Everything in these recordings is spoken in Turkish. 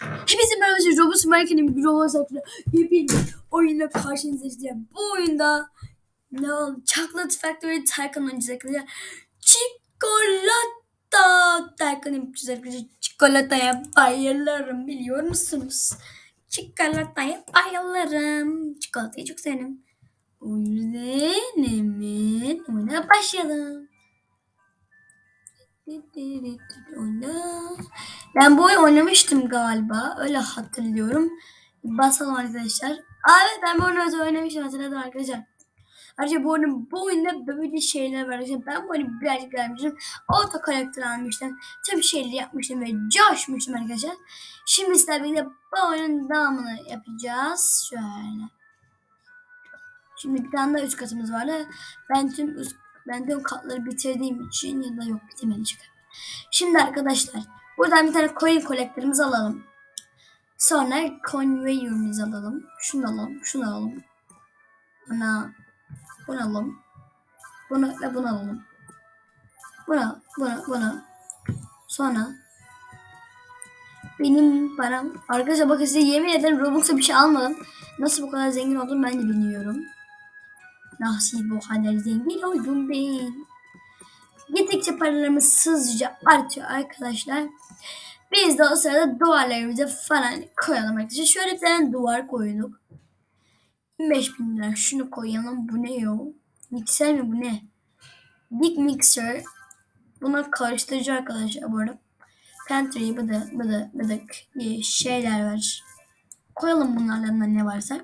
Hepinize merhaba arkadaşlar. Roblox Marketing bir Roblox hakkında yepyeni bir oyunda karşınızdayım. Bu oyunda ne oldu? Chocolate Factory Tycoon oynayacağız arkadaşlar. Çikolata Tycoon yapacağız arkadaşlar. Çikolataya bayılırım biliyor musunuz? Çikolataya bayılırım. Çikolatayı çok severim. O yüzden hemen oyuna başlayalım. Ben bu oyunu oynamıştım galiba. Öyle hatırlıyorum. Basalım arkadaşlar. Aa, evet ben bu oyunu oynamıştım hatırladım arkadaşlar. Ayrıca bu oyunun bu oyunda böyle şeyler var. arkadaşlar. Ben bu oyunu birazcık beğenmiştim. Auto karakter almıştım. Tüm şeyleri yapmıştım ve coşmuştum arkadaşlar. Şimdi sizlerle birlikte bu oyunun devamını yapacağız. Şöyle. Şimdi bir tane daha üst katımız vardı. Ben tüm üst, ben tüm katları bitirdiğim için ya da yok bitirmedim. Şimdi arkadaşlar buradan bir tane coin collector'ımızı alalım. Sonra conveyor'ımızı alalım. Şunu alalım, şunu alalım. Buna, bunu alalım. Bunu ve bunu alalım. Buna, buna, buna. Sonra benim param. Arkadaşlar bakın size yemin ederim Roblox'a bir şey almadım. Nasıl bu kadar zengin oldum ben de bilmiyorum. Nasıl bu kadar zengin oldum ben. Gittikçe paralarımız hızlıca artıyor arkadaşlar. Biz de o sırada duvarlarımızı falan koyalım arkadaşlar. Şöyle bir tane duvar koyduk. 25 bin lira. Şunu koyalım. Bu ne yo? Mikser mi bu ne? Big Mixer. Buna karıştırıcı arkadaşlar bu arada. Pantry, bıdı, bıdı, bıdık diye şeyler var. Koyalım bunlardan da ne varsa.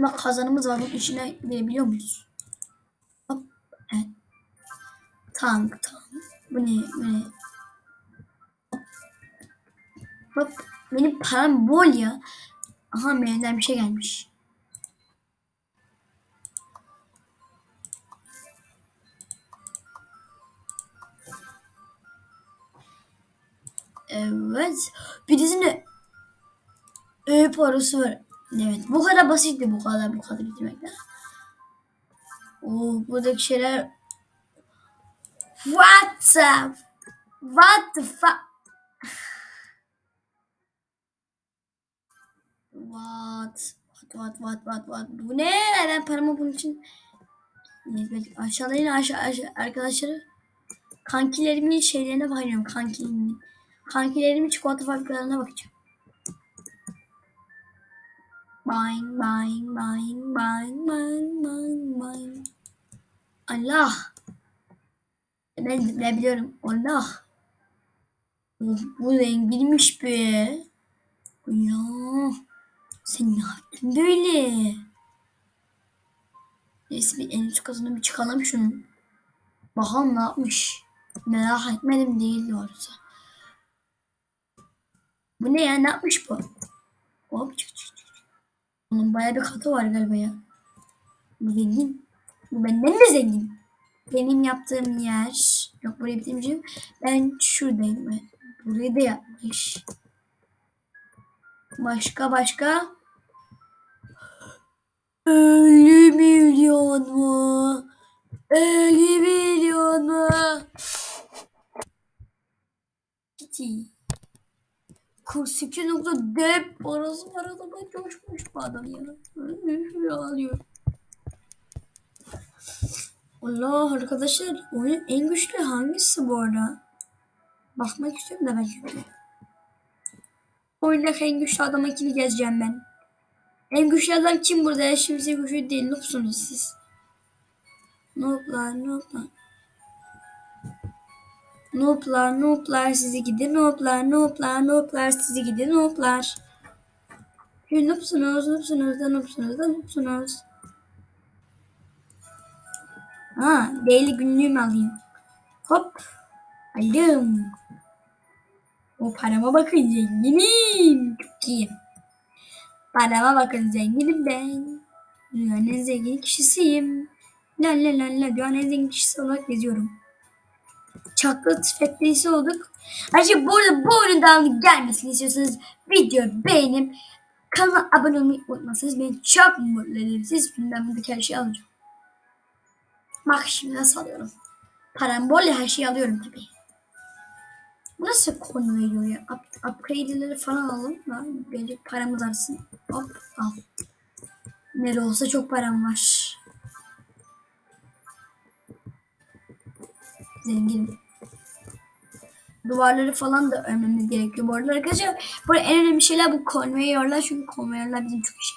Bak kazanımız var. Bunun içine girebiliyor muyuz? Hop. Evet. Tank, tank. Bu ne, bu ne? Hop. Benim param bol ya. Aha menüden bir şey gelmiş. Evet. Bir dizine e parası var. Evet. Bu kadar basitti bu kadar bu kadar bitirmekten. Oo, buradaki şeyler What the What the fuck What What what what what Bu ne? Ben paramı bunun için Neyse, aşağıda yine aşağı, aşağı arkadaşları kankilerimin şeylerine bakıyorum kankilerimin. Kankilerimin çikolata fabrikalarına bakacağım. Bang bang bang bang bang bang bang. Allah. Ben, ben biliyorum. Allah. Bu zenginmiş be. Ya. Sen ne yaptın böyle? Neyse bir en üst katına bir çıkalım şunun. Bakalım ne yapmış. Merak etmedim değil doğrusu. Bu ne ya? Ne yapmış bu? Hop çık çık çık. Onun bayağı bir katı var galiba ya. Bu zengin. Bu benden de zengin. Benim yaptığım yer. Yok burayı bitirmeyeceğim. Ben şuradayım. Ben. Burayı da yapmış. Başka başka. 50 milyon mu? 50 milyon mu? Kitty. 48.4 parası var adama coşmuş bu adam ya. Şöyle alıyor. Allah arkadaşlar oyun en güçlü hangisi bu arada? Bakmak istiyorum da belki. Oyundaki en güçlü adam ikili gezeceğim ben. En güçlü adam kim burada? Kimse güçlü değil. Noobsunuz siz. Nooblar, nooblar. Nooblar, nooblar sizi gidin. Nooblar, nooblar, nooblar sizi gidin. Nooblar. Noobsunuz, noobsunuz da noobsunuz da noobsunuz. Ha, değerli günlüğümü alayım. Hop. Aldım. O parama bakın zenginim. Çok iyiyim. Parama bakın zenginim ben. Dünyanın en zengin kişisiyim. La la la la dünyanın en zengin kişisi olarak geziyorum. Chocolate Factory'si olduk. Ayrıca bu arada bu oyunun devamlı gelmesini istiyorsanız videoyu beğenip kanala abone olmayı unutmazsanız beni çok mutlu edersiniz. Ben buradaki her şeyi alacağım. Bak şimdi nasıl alıyorum. Param bol ya her şeyi alıyorum tabii. Bu nasıl konu veriyor ya? Up, upgrade'leri falan alalım da. Bence paramız artsın. Hop al. Nere olsa çok param var. Zenginim. Duvarları falan da örmemiz gerekiyor. Bu arada arkadaşlar bu en önemli şeyler bu konveyörler. Çünkü konveyörler bizim çok işe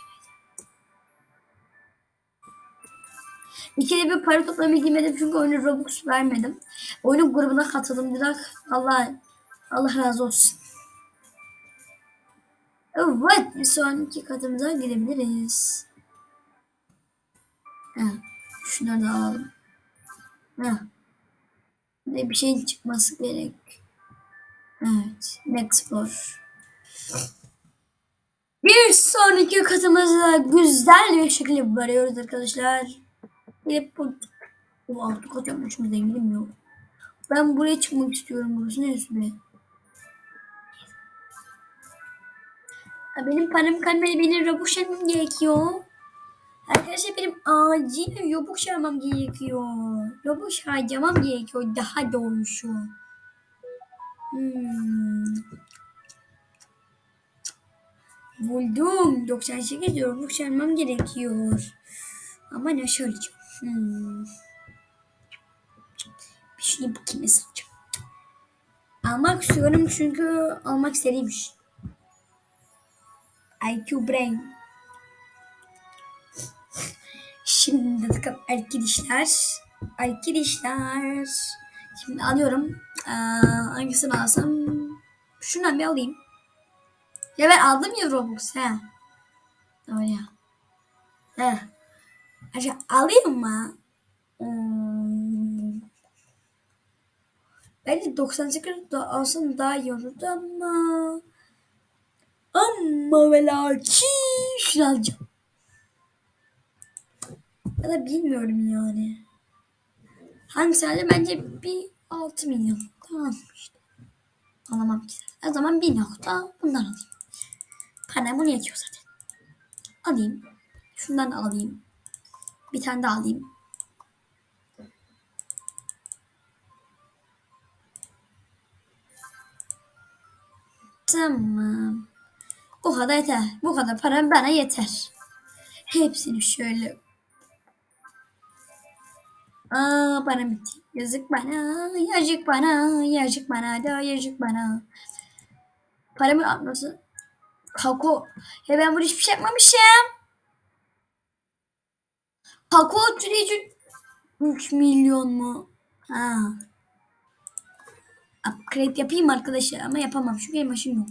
İkide bir para toplamayı girmedim çünkü oyunu Robux vermedim. Oyunun grubuna katıldım direkt. Allah Allah razı olsun. Evet bir sonraki katımıza gidebiliriz. Ha, şunları da alalım. Ve bir şeyin çıkması gerek. Evet. Next floor. Bir sonraki katımıza güzel bir şekilde varıyoruz arkadaşlar. Hep bu... Bu altı kat yapmışım zenginim. Ben buraya çıkmak istiyorum. Burası be? Ha, Benim param kalmadı. Benim robux almam gerekiyor. Arkadaşlar benim acil robux almam gerekiyor. Robux harcamam gerekiyor. Daha doğrusu. Hmm. Buldum. 98 robux almam gerekiyor. Ama nasıl alacağım? Hmm. Bir şunu bakayım nasıl alacağım. Almak istiyorum çünkü almak istediğim şey. IQ Brain. Şimdi arkadaşlar. Arkadaşlar. Şimdi alıyorum. Ee, hangisini alsam? Şundan bir alayım. Ya ben aldım ya Robux. He. Doğru ya. He. Acaba alayım mı? Hmm. Bence 98 da alsam daha iyi olurdu ama ama ve lakin şunu alacağım. Ya da bilmiyorum yani. Hangisi alacağım? Bence bir 6 milyon. Tamam işte. Alamam ki. O zaman bir nokta bundan alayım. Param bunu yetiyor zaten. Alayım. Şundan alayım. Bir tane daha alayım. Tamam. Bu kadar yeter. Bu kadar param bana yeter. Hepsini şöyle. Aa param bitti. Yazık bana, yazık bana, yazık bana da yazık bana. Paramı atması. Kako. Ya ben bunu hiçbir şey yapmamışım. Kako süreci 3 milyon mu? Ha. Upgrade yapayım arkadaşlar ama yapamam çünkü benim başım yok.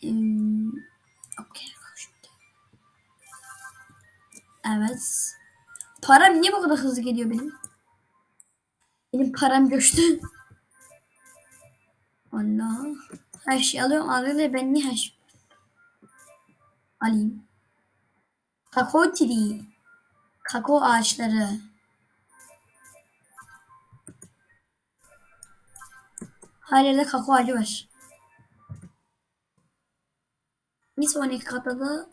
Hmm. Okay. Evet. Param niye bu kadar hızlı geliyor benim? Benim param göçtü. Allah. Her şey alıyorum. Arkadaşlar ben niye her şey alayım? Kakao tree. Kakao ağaçları. Her yerde kakao ağacı var. Bir sonraki katta da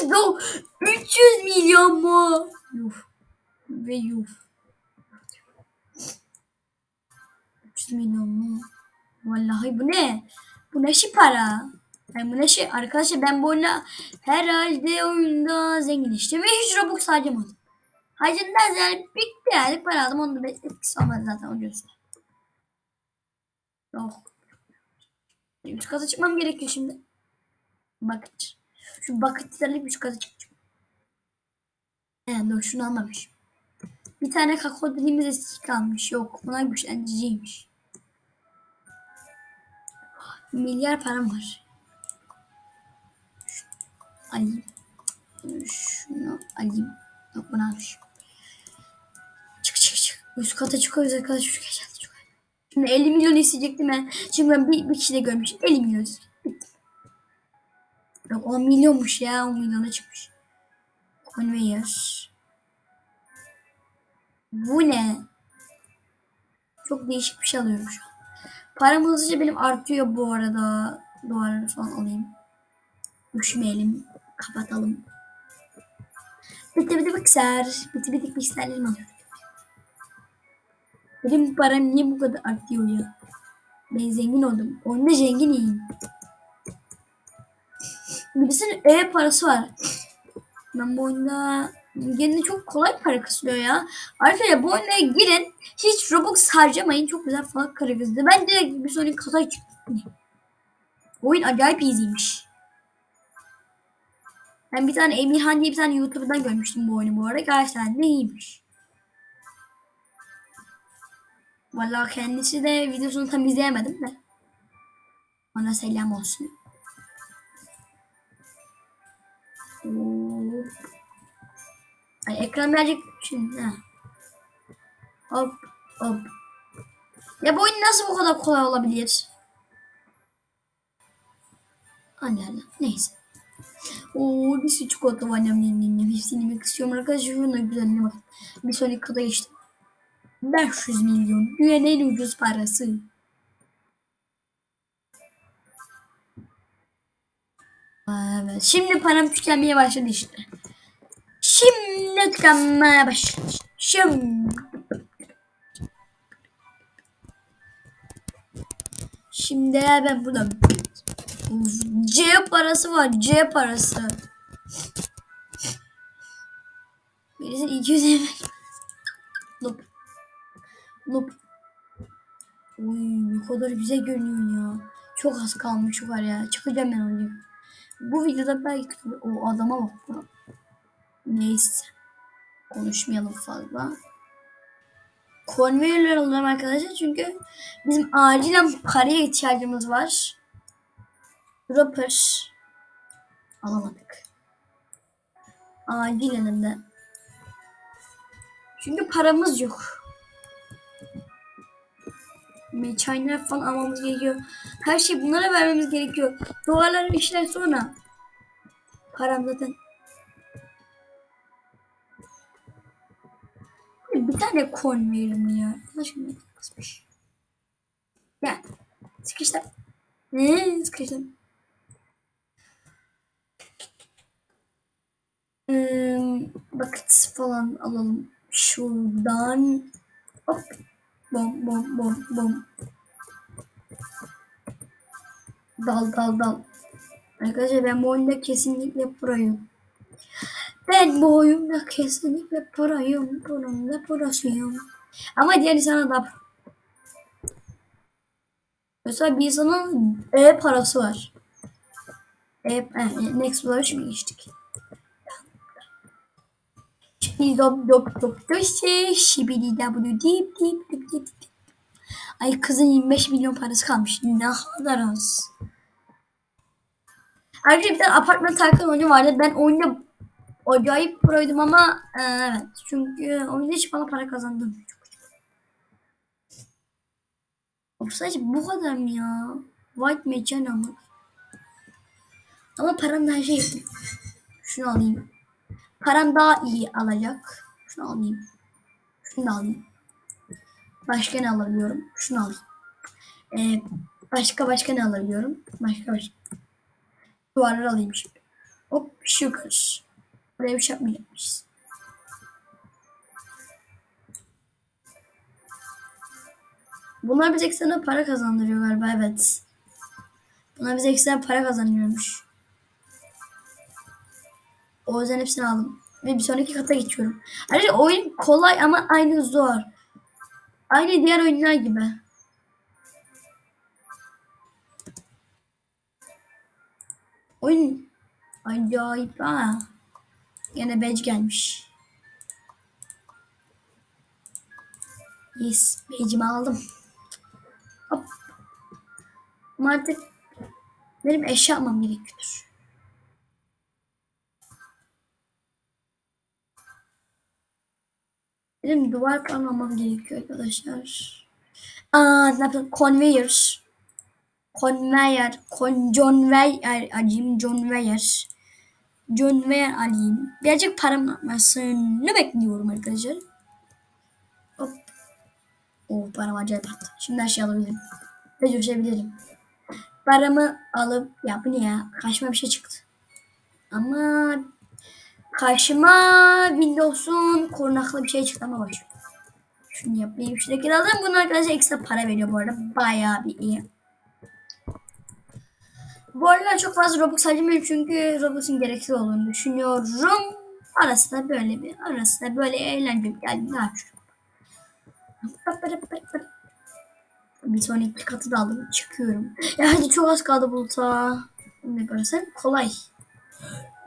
200 do 300 milyon mu? Yuh. Ve yuh. 300 milyon mu? Vallahi bu ne? Bu ne şey para? Yani bu ne şey? Arkadaşlar ben bu oyuna herhalde oyunda zenginleştim ve hiç Robux harcamadım. Harcadığımdan yani bir birazcık para aldım. Onun da etkisi olmadı zaten o yüzden. Yok. Üst kata çıkmam gerekiyor şimdi. Bucket. Şu bucketlerle üst kata çıkacağım. He dur şunu almamış. Bir tane kakao dediğimiz eski kalmış. Yok buna güçlendiriciymiş. Milyar param var. Alayım. Şunu alayım. Yok bunu almış. Çık çık çık. Üst kata arkadaşlar. Şu geçen çok. Şimdi 50 milyon isteyecektim ben. Şimdi ben bir, bir kişi de görmüşüm. 50 milyon isteyecektim. Yok 10 milyonmuş ya. 10 milyona çıkmış. Conveyor. Bu ne? Çok değişik bir şey alıyorum şu an. Param hızlıca benim artıyor bu arada. Duvarları falan alayım. Düşmeyelim. Kapatalım. Bitti bitti mikser. Bitti bitti mikserlerimi alıyorum. Benim param niye bu kadar artıyor ya? Ben zengin oldum. Oyunda zenginiyim. Birisinin ev parası var. Ben bu oyunda yine çok kolay para kısılıyor ya. Arkadaşlar bu oyuna girin. Hiç Robux harcamayın. Çok güzel falan para kızdı. Ben direkt bir sonraki kata çıktım. Oyun acayip easy'ymiş. Ben bir tane Emirhan diye bir tane YouTuber'dan görmüştüm bu oyunu bu arada. Gerçekten de iyiymiş. Vallahi kendisi de videosunu tam izleyemedim de. Ona selam olsun. Oo. Ay ekran birazcık şimdi. Ha. Hop hop. Ya bu oyun nasıl bu kadar kolay olabilir? Allah Allah. Neyse. Oo bir sürü çikolata var. Nem nem nem. Hepsini yemek istiyorum arkadaşlar. Şuna güzelliğine bakın. Bir sonraki kata geçtim. 500 milyon. Dünyanın en ucuz parası. Evet. Şimdi param tükenmeye başladı işte. Şimdi tükenmeye başladı. Şimdi. Şimdi ben burada C parası var. C parası. Birisi 200 emel. Lup. Lup. Uy ne kadar güzel görünüyor ya. Çok az kalmış var ya. Çıkacağım ben oraya. Bu videoda belki o adama bak. Neyse. Konuşmayalım fazla. Konveyörler alalım arkadaşlar çünkü bizim acilen paraya ihtiyacımız var. Dropper alamadık. Acilen de. Çünkü paramız yok. Meçhayner falan almamız gerekiyor. Her şey bunlara vermemiz gerekiyor. Duvarlar işler sonra. Param zaten. Bir tane coin verim ya. Allah aşkına kısmış. Ya. Sıkıştım. Ne? Sıkıştım. Hmm, bucket falan alalım. Şuradan. Hop. Bom bom bom bom. Dal dal dal. Arkadaşlar ben bu oyunda kesinlikle proyum. Ben bu oyunda kesinlikle proyum. Bunun da prosuyum. Ama diğer insana da Mesela bir insanın E parası var. E, e, next şimdi geçtik. Dop dop dop döşe. Şibidi w dip dip dip dip. Ay kızın 25 milyon parası kalmış. Ne kadar az. Ayrıca bir tane apartman tarkan oyunu vardı. Ben oyunda acayip proydum ama e, evet. Çünkü oyunda hiç bana para kazandım. Of bu kadar mı ya? White mecan ama. Ama param da her şey yetmiyor. Şunu alayım. Param daha iyi alacak. Şunu alayım. Şunu alayım. Başka ne alabiliyorum? Şunu alayım. Ee, başka başka ne alabiliyorum? Başka başka. Duvarları alayım şimdi. Hop sugar. Buraya bir şey yapmayacakmışız. Bunlar bize ekstra para kazandırıyor galiba evet. Bunlar bize ekstra para kazandırıyormuş. O yüzden hepsini aldım. Ve bir sonraki kata geçiyorum. Ayrıca oyun kolay ama aynı zor. Aynı diğer oyunlar gibi. Oyun acayip ha. Yine badge gelmiş. Yes, badge'imi aldım. Hop. Ama artık benim eşya almam gerekiyor. Benim duvar falan gerekiyor arkadaşlar. Aa, ne yapayım? Conveyor. Conveyor. Con John Weyer alayım. John Weyer. John Weyer alayım. Birazcık param artmasını bekliyorum arkadaşlar. Hop. Oh param acayip arttı. Şimdi her şey alabilirim. Ve coşabilirim. Paramı alıp ya bu ne ya? Karşıma bir şey çıktı. Ama karşıma Windows'un korunaklı bir şey çıktı ama boş. Şunu yapayım. Şuradaki de alayım. Bunun arkadaşlar ekstra para veriyor bu arada. Bayağı bir iyi. Bu arada çok fazla Robux harcamıyorum çünkü Robux'un gerekli olduğunu düşünüyorum. Arası da böyle bir, arası da böyle eğlenceli geldi. Ne? Bir sonraki katı da aldım. Çıkıyorum. Ya hadi çok az kaldı buluta. Ne yaparsan kolay.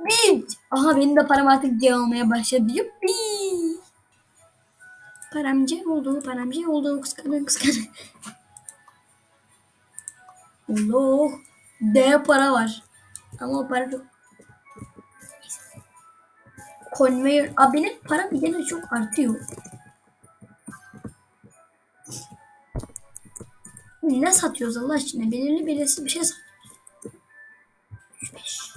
Bir. Aha benim de param artık C olmaya başladı. Yuppi. Param C oldu. Param C oldu. Kıskanın kıskanın. Allah. D para var. Ama o para çok. Conveyor. Aa, benim param yine çok artıyor. Ne satıyoruz Allah aşkına? Belirli belirsiz bir şey satıyoruz. 105.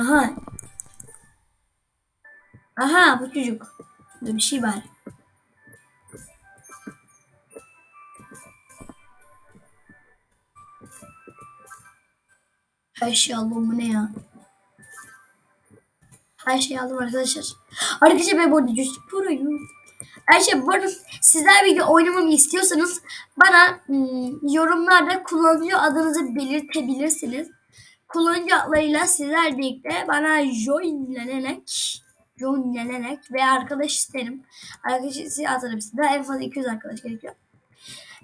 Aha. Aha bu çocuk. Burada bir şey var. Her şey aldım bu ne ya? Her şeyi aldım arkadaşlar. Arkadaşlar ben bu arada Just Pro'yum. Arkadaşlar bu arada sizler video oynamamı istiyorsanız bana ım, yorumlarda kullanıcı adınızı belirtebilirsiniz. Kullanıcı adlarıyla sizler birlikte bana joinlenerek joinlenerek veya arkadaş isterim. Arkadaş size atarım size. En fazla 200 arkadaş gerekiyor.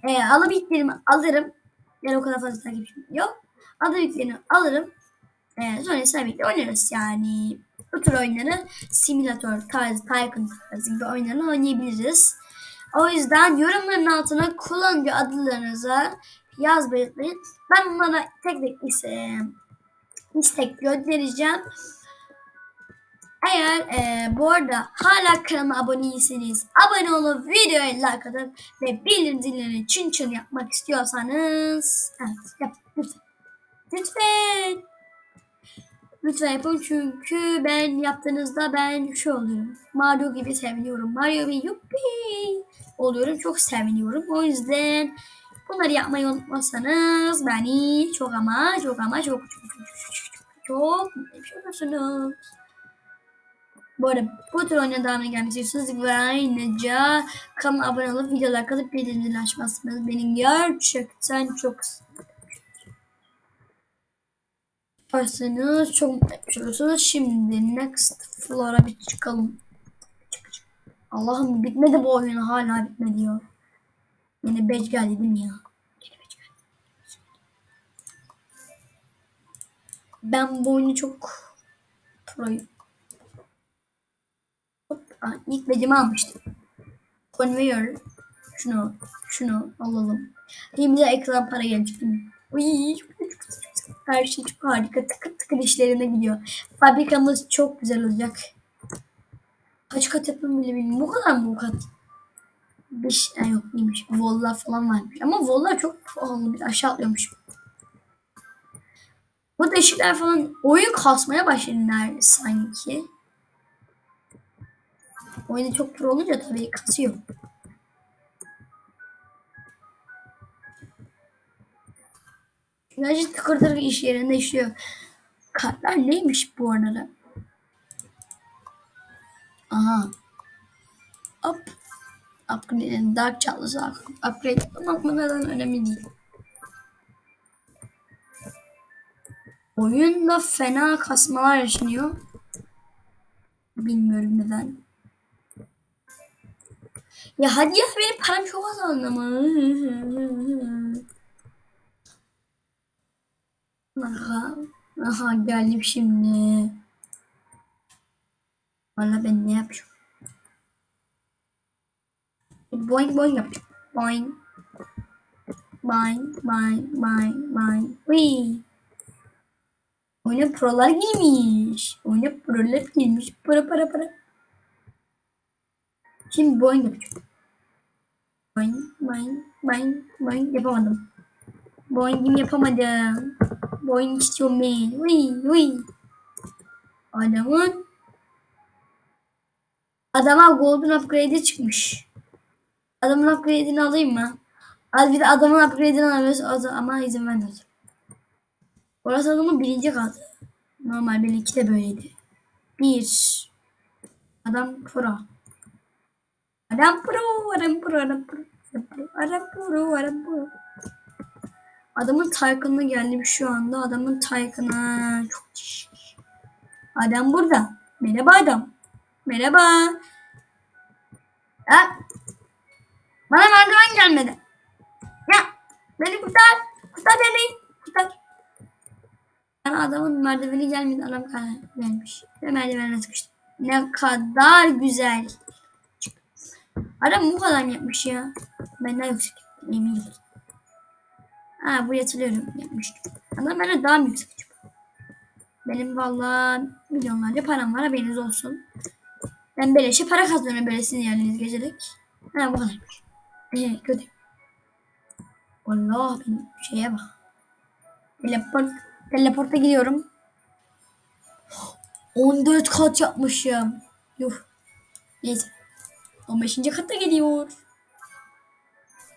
Ee, alabildiklerimi alırım. Yani o kadar fazla takipçim yok. Alabildiklerimi alırım. Ee, sonra sizler birlikte oynarız yani. Bu tür oyunları simülatör tarzı, Tycoon tarzı gibi oyunlarını oynayabiliriz. O yüzden yorumların altına kullanıcı adlarınızı yazmayı unutmayın. Ben onlara tek tek ise, istek göndereceğim. Eğer e, bu arada hala kanalıma abone değilseniz abone olup videoya like atın ve bildirim zillerini çın çın yapmak istiyorsanız evet yap lütfen. Lütfen. Lütfen yapın çünkü ben yaptığınızda ben şu oluyorum. Mario gibi seviniyorum. Mario bir yuppi oluyorum. Çok seviniyorum. O yüzden bunları yapmayı unutmazsanız beni çok ama çok ama çok çok çok çok çok çok mutlu olursunuz. Bu arada bu tür oyuna devam gelmek istiyorsanız ve ayrıca kanalıma abone olup videolar kalıp bildirimleri açmazsanız beni gerçekten çok yaparsanız çok mutlu olursunuz. Şimdi next floor'a bir çıkalım. Allah'ım bitmedi bu oyun hala bitmedi ya. Yine badge geldi değil mi ya? Ben bu oyunu çok proyum. İlk badge'imi almıştım. Conveyor. Şunu, şunu alalım. Şimdi ekran para gelecek? Uy, her şey çok harika. Tıkır tıkır işlerine gidiyor. Fabrikamız çok güzel olacak. Kaç kat yapım bile bilmiyorum. Bu kadar mı bu kat? Beş, yani yok değilmiş. Vollar falan varmış. Ama vollar çok pahalı. Aşağı atlıyormuş. Bu deşikler falan oyun kasmaya başladılar sanki. Oyunda çok pro olunca tabii kasıyor. Gerçi tıkır tıkır iş yerinde işliyor. Kartlar neymiş bu arada? Aha. Up. Upgrade. Dark çatlısı upgrade neden önemli değil. Oyunda fena kasmalar yaşanıyor. Bilmiyorum neden. Ya hadi ya benim param çok azaldı ama. Aha, aha geldim şimdi. Valla ben ne yapacağım? Boing boing yapacağım. Boing. Boing, boing, boing, boing. Uy. Oyuna prolar girmiş. Oyuna prolar girmiş. Para para para. Şimdi boing yapacağım. Boing, boing, boing, boing yapamadım. Boing'im yapamadım. Boing istiyorum ben. Uy, uy. Adamın Adama golden upgrade'e çıkmış. Adamın upgrade'ini alayım mı? Az bir de adamın upgrade'ini alıyoruz ama izin vermiyoruz. Orası adamın birinci katı. Normal benimki de böyleydi. Bir. Adam pro. Adam pro, adam pro, adam pro, adam pro, adam pro, adam pro. Adamın Taycan'ına geldim şu anda. Adamın Taycan'a çok şiş. Adam burada. Merhaba adam. Merhaba. Ha? Bana merdiven gelmedi. Ya beni kurtar. Kurtar beni. Kurtar. Bana adamın merdiveni gelmedi. Adam gelmiş. Ve merdivenine sıkıştı. Ne kadar güzel. Adam bu kadar mı yapmış ya? Benden yüksek. Eminim. Ha bu hatırlıyorum yapmıştım. Ama benden daha mı yüksek? Benim vallahi milyonlarca param var haberiniz olsun. Ben beleşe para kazanıyorum böyle sizin yerleriniz gecelik. Ha bu kadarmış. Ee, kötü. Allah benim şeye bak. Teleport, teleporta gidiyorum. 14 kat yapmışım. Yuh. Neyse. 15. kata gidiyor.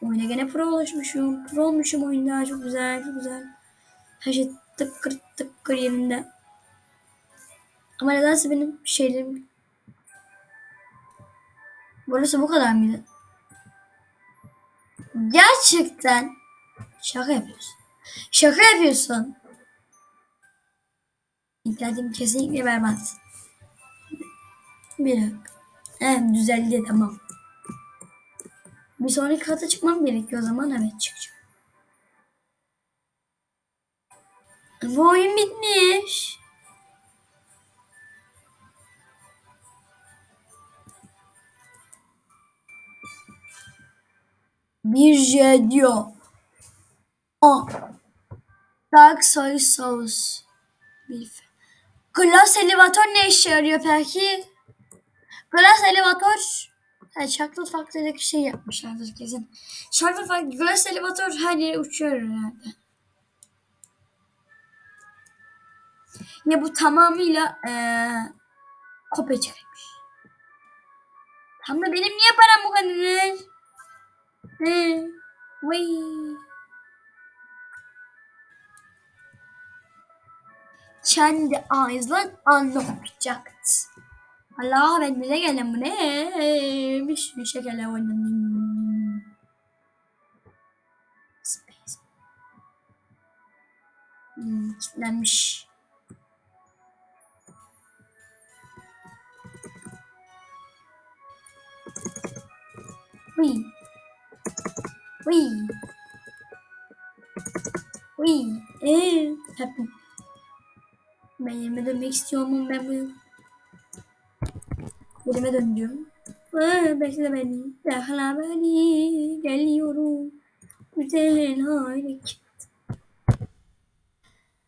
Oyuna gene pro olmuşum. Pro olmuşum oyunda. Çok güzel, çok güzel. Her şey tıkkır tıkkır yerinde. Ama nedense benim şeylerim... Burası bu kadar mıydı? Gerçekten şaka yapıyorsun. Şaka yapıyorsun. İnternetim kesinlikle berbat. Bir dakika. He düzeldi tamam. Bir sonraki kata çıkmam gerekiyor o zaman. Evet çıkacağım. Bu oyun bitmiş. Bir J diyor. Aa. Dark soy sauce. Beef. Glass elevatör ne işe yarıyor peki? Glass elevatör yani Chocolate Factory'deki şey yapmışlardır kesin. Chocolate Factory, Glass elevatör her yere uçuyor herhalde. Ya bu tamamıyla ee, kopya çekmiş. Tam da benim niye param bu kadar? He. Vay. Kendi ağzından anlamayacaktı. Allah ben ne gelen bu ne? Bir sürü şekerler oynadım. Space. Hmm, kilitlenmiş. Uy. Uy. Uy. Eee. Happy. Ben yerime dönmek istiyorum ben bu. Yerime dön diyorum. Aa, bekle beni. Bekle beni. Geliyorum. Güzel hareket.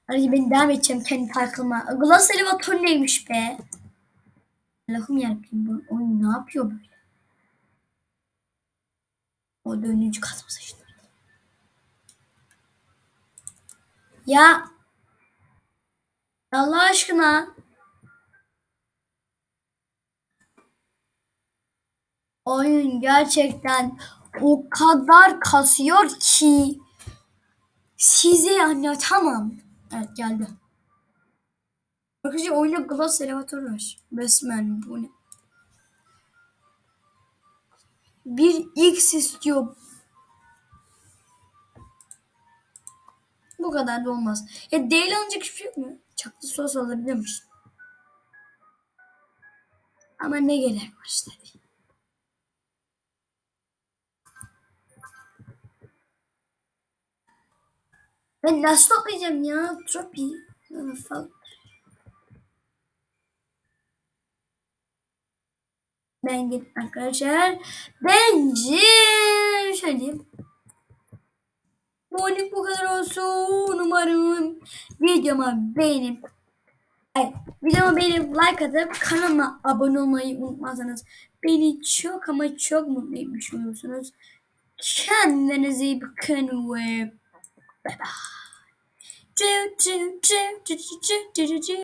Hadi ben devam edeceğim kendi takıma. Glass elevatör neymiş be? Allah'ım yarabbim bu oyun ne yapıyor böyle? O dönücü kasması işte. Ya Allah aşkına oyun gerçekten o kadar kasıyor ki size anlatamam. Evet geldi. Arkadaşlar oyunda Glass elevatör var. Resmen bu ne? Bir X istiyor. Bu kadar da olmaz. Ya değil alınacak hiçbir şey yok mu? Çaklı sos alabilir misin? Ama ne gerek var işte. Ben nasıl toplayacağım ya? Tropi. Ben git arkadaşlar. Bence şöyle diyeyim. Bu oyun bu kadar olsun. Umarım videoma beğenip Hayır, videoma beğenip like atıp kanalıma abone olmayı unutmazsanız beni çok ama çok mutlu etmiş olursunuz. Kendinize iyi bakın ve bye bye.